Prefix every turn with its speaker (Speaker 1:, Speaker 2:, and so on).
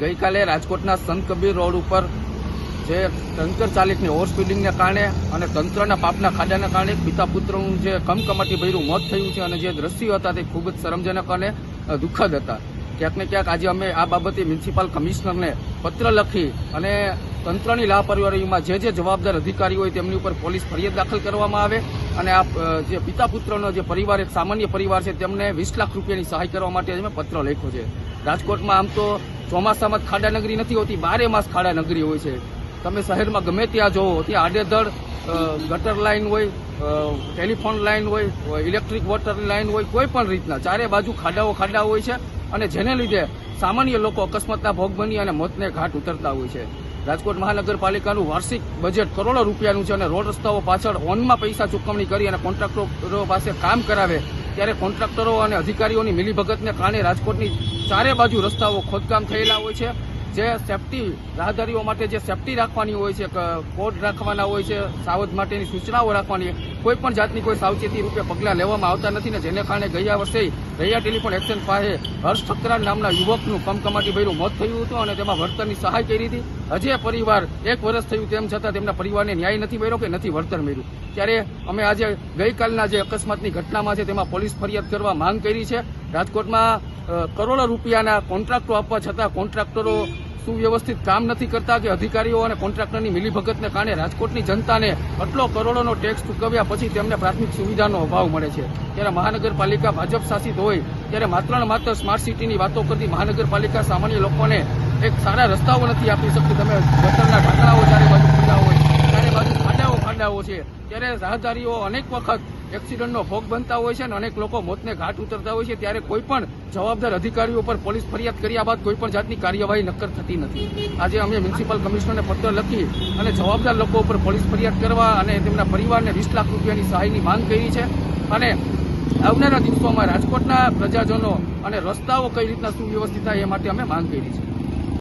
Speaker 1: ગઈકાલે રાજકોટના સંત કબીર રોડ ઉપર જે ટંકર ચાલકની ઓવર કારણે અને તંત્રના પાપના ખાડાના કારણે પિતા પુત્રનું જે કમકમાટી ભર્યું, મોત થયું છે અને જે દ્રશ્યો હતા તે ખૂબ જ શરમજનક અને દુઃખદ હતા. ક્યાંક ને ક્યાંક આજે અમે આ બાબતે મ્યુનિસિપલ કમિશનરને પત્ર લખી અને તંત્રની લાપરવાહીમાં જે જે જવાબદાર અધિકારીઓ હોય તેમની ઉપર પોલીસ ફરિયાદ દાખલ કરવામાં આવે અને આ જે પિતા પુત્રનો જે પરિવાર, એક સામાન્ય પરિવાર છે, તેમને વીસ લાખ રૂપિયાની સહાય કરવા માટે અમે પત્ર લખ્યો છે. રાજકોટમાં આમ તો ચોમાસામાં જ ખાડા નગરી નથી હોતી, બારે માસ ખાડા નગરી હોય છે. તમે શહેરમાં ગમે ત્યાં જોવો, ત્યાં આડેધડ ગટર લાઇન હોય ટેલિફોન લાઇન હોય ઇલેક્ટ્રિક વોટર લાઇન હોય, કોઈ પણ રીતના, ચારે બાજુ ખાડાઓ ખાડા હોય છે અને જેને લીધે સામાન્ય લોકો અકસ્માતના ભોગ બની અને મોતને ઘાટ ઉતરતા હોય છે. રાજકોટ મહાનગરપાલિકાનું વાર્ષિક બજેટ કરોડો રૂપિયાનું છે અને રોડ રસ્તાઓ પાછળ ઓનમાં પૈસા ચૂકવણી કરી અને કોન્ટ્રાક્ટરો પાસે કામ કરાવે, ત્યારે કોન્ટ્રાક્ટરો અને અધિકારીઓની મિલીભગતને કારણે રાજકોટની ચારે બાજુ રસ્તાઓ ખોદકામ થયેલા હોય છે. જે સેફટી રાહદારીઓ માટે જે સેફટી રાખવાની હોય છે કોડ રાખવાના હોય છે, સાવધ માટેની સૂચનાઓ રાખવાની કોઈ પણ જાતની કોઈ સાવચેતી રૂપે પગલાં લેવામાં આવતા નથી ને જેને કારણે ગયા વર્ષે રૈયા ટેલિફોન એક્શન પાસે હર્ષ ઠકરાર નામના યુવકનું કમકમાટી ભર્યું મોત થયું હતું અને તેમાં વળતરની સહાય કરી હતી. હજી પરિવાર એક વર્ષ થયું તેમ છતાં તેમના પરિવારને ન્યાય નથી મળ્યો કે નથી વળતર મળ્યું. ત્યારે અમે આજે ગઈકાલના જે અકસ્માતની ઘટનામાં છે તેમાં પોલીસ ફરિયાદ કરવા માંગ કરી છે. રાજકોટમાં કરોડો રૂપિયાના કોન્ટ્રાક્ટો આપવા છતાં કોન્ટ્રાક્ટરો સુવ્યવસ્થિત કામ નથી કરતા કે અધિકારીઓ અને કોન્ટ્રાક્ટરની મિલીભગતને કારણે રાજકોટની જનતાને આટલો કરોડોનો ટેક્સ ચૂકવ્યા પછી તેમને પ્રાથમિક સુવિધાનો અભાવ મળે છે. ત્યારે મહાનગરપાલિકા ભાજપ શાસિત હોય, ત્યારે માત્ર ને માત્ર સ્માર્ટ સિટીની વાતો કરતી મહાનગરપાલિકા સામાન્ય લોકોને એક સારા રસ્તાઓ નથી આપી શકતી. તમે ગટરના ઢાંકણાઓ ચારે બાજુ ખુલ્લા હોય, ચારે બાજુ ખાડાઓ ખાડાઓ છે. ત્યારે રાહદારીઓ અનેક વખત એક્સિડન્ટનો ભોગ બનતા હોય છે અને અનેક લોકો મોતને ઘાટ ઉતરતા હોય છે, ત્યારે કોઈ પણ જવાબદાર અધિકારીઓ પર પોલીસ ફરિયાદ કર્યા બાદ કોઈ પણ જાતની કાર્યવાહી નક્કર થતી નથી. આજે અમે મ્યુનિસિપલ કમિશનરને પત્ર લખી અને જવાબદાર લોકો ઉપર પોલીસ ફરિયાદ કરવા અને તેમના પરિવારને વીસ લાખ રૂપિયાની સહાયની માંગ કરી છે અને આવનારા દિવસોમાં રાજકોટના પ્રજાજનો અને રસ્તાઓ કઈ રીતના સુવ્યવસ્થિત થાય એ માટે અમે માંગ કરી છે.